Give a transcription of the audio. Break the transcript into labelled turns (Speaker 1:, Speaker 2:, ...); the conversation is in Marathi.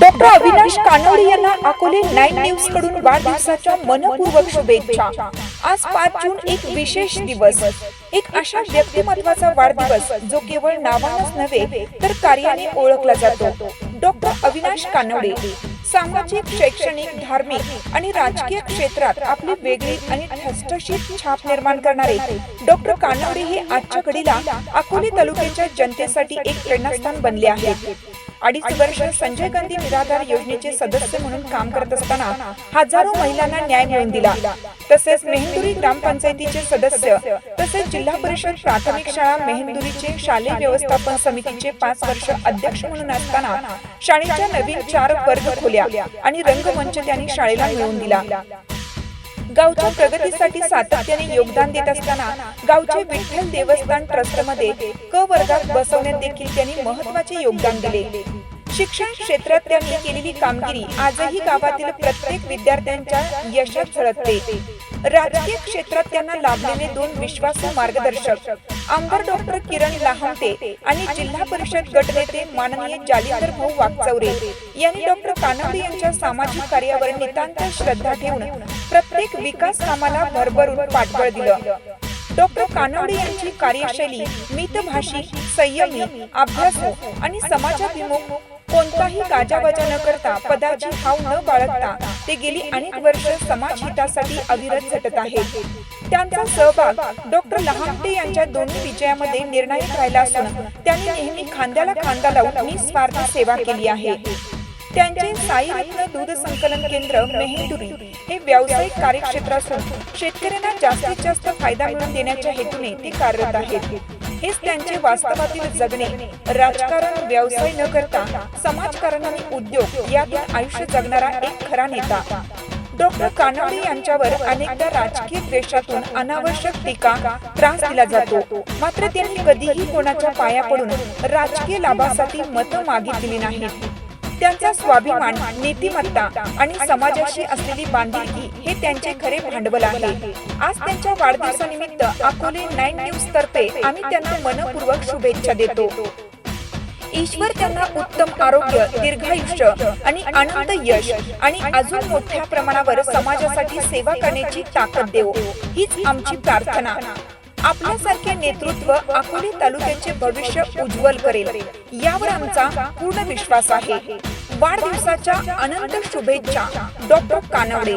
Speaker 1: डॉक्टर अविनाश कानवडे यांना अकोले नाईन न्यूजकडून वाढदिवसाच्या मनपूर्वक शुभेच्छा. आज पाच जून एक विशेष दिवस. एक अशा व्यक्तिमत्वाचा वाढदिवस जो केवळ नावानच नव्हे तर कार्याने ओळखला जातो. डॉक्टर अविनाश कानवडे सामाजिक शैक्षणिक धार्मिक आणि राजकीय क्षेत्रात आपली वेगळी आणि ठसठशीत छाप निर्माण करणारे डॉक्टर कानवडे हे आजच्या घडीला अकोले तालुक्याच्या जनतेसाठी एक प्रेरणास्थान बनले आहे अडीच वर्ष संजय गांधी निराधार योजनेचे सदस्य म्हणून काम करत असताना हजारो महिलांना न्याय मिळवून दिला. तसेच मेहंदुरी ग्रामपंचायतीचे सदस्य तसेच जिल्हा परिषद प्राथमिक शाळा मेहंदुरीचे शालेय व्यवस्थापन समितीचे पाच वर्ष अध्यक्ष म्हणून असताना शाळेच्या नवीन चार वर्ग खोल्या आणि रंगमंच त्यांनी शाळेला मिळवून दिला. गावच्या प्रगतीसाठी सातत्याने योगदान देत असताना गावचे विठ्ठल देवस्थान ट्रस्टमध्ये क वर्गात बसवण्यात देखील त्यांनी महत्त्वाचे योगदान दिले शिक्षण क्षेत्रात त्यांनी केलेली कामगिरी आजही गावातील प्रत्येक विद्यार्थ्यांच्या यशात झळकते. राजकीय क्षेत्रात त्यांना लाभलेले दोन विश्वासू मार्गदर्शक आमदार डॉक्टर किरण लाहमते आणि जिल्हा परिषद गटनेते माननीय जालिंदर भाऊ वाकचौरे यांनी डॉक्टर कानवडे यांच्या सामाजिक कार्यावर नितांत श्रद्धा ठेवून प्रत्येक विकास कामाला भरभरून पाठबळ दिलं. डॉक्टर कानवडे यांची कार्यशैली मितभाषी संयमी अभ्यासू आणि समाजाभिमुख कोणताही गाजाबाजा न करता पदाची हाव न बाळगता ते गेली अनेक वर्ष समाज हितासाठी अविरत झटत आहेत त्यांचा सहभाग डॉक्टर लहामटे यांच्या दोन्ही विजयामध्ये निर्णायक राहिला असून त्यांनी नेहमी खांद्याला खांदा लावून निस्वार्थ सेवा केली आहे. त्यांचे साई रत्न दूध संकलन केंद्र मेहेंदुरी हे व्यावसायिक कार्यक्षेत्र असून शेतकऱ्यांना जास्तीत जास्त फायदा मिळवून देण्याच्या हेतूने ते कार्यरत आहेत. हेच त्यांचे वास्तवातील जगणे. राजकारण व्यवसाय न करता समाजकारण आणि उद्योग यातून आयुष्य जगणारा एक खरा नेता. डॉक्टर कानडे यांच्यावर अनेकदा राजकीय द्वेषातून अनावश्यक टीका त्रास दिला जातो. मात्र त्यांनी कधीही कोणाच्या पाया पडून राजकीय लाभासाठी मतं मागितली नाहीत. त्यांचा स्वाभिमान नीतिमत्ता आणि समाजाशी असलेली बांधिलकी हे त्यांचे खरे भांडवल आहे. आज त्यांच्या वाढदिवसानिमित्त अकोले नाईन न्यूज तर्फे आम्ही त्यांना मनपूर्वक शुभेच्छा देतो. ईश्वर त्यांना उत्तम आरोग्य दीर्घायुष्य आणि आनंद यश आणि अजून मोठ्या प्रमाणावर समाजासाठी सेवा करण्याची ताकद देवो. हीच आमची प्रार्थना. आपल्यासारखे नेतृत्व अकोले तालुक्याचे भविष्य उज्ज्वल करेल. यावर आमचा पूर्ण विश्वास आहे. वाढदिवसाच्या अनंत शुभेच्छा. डॉक्टर कानवडे.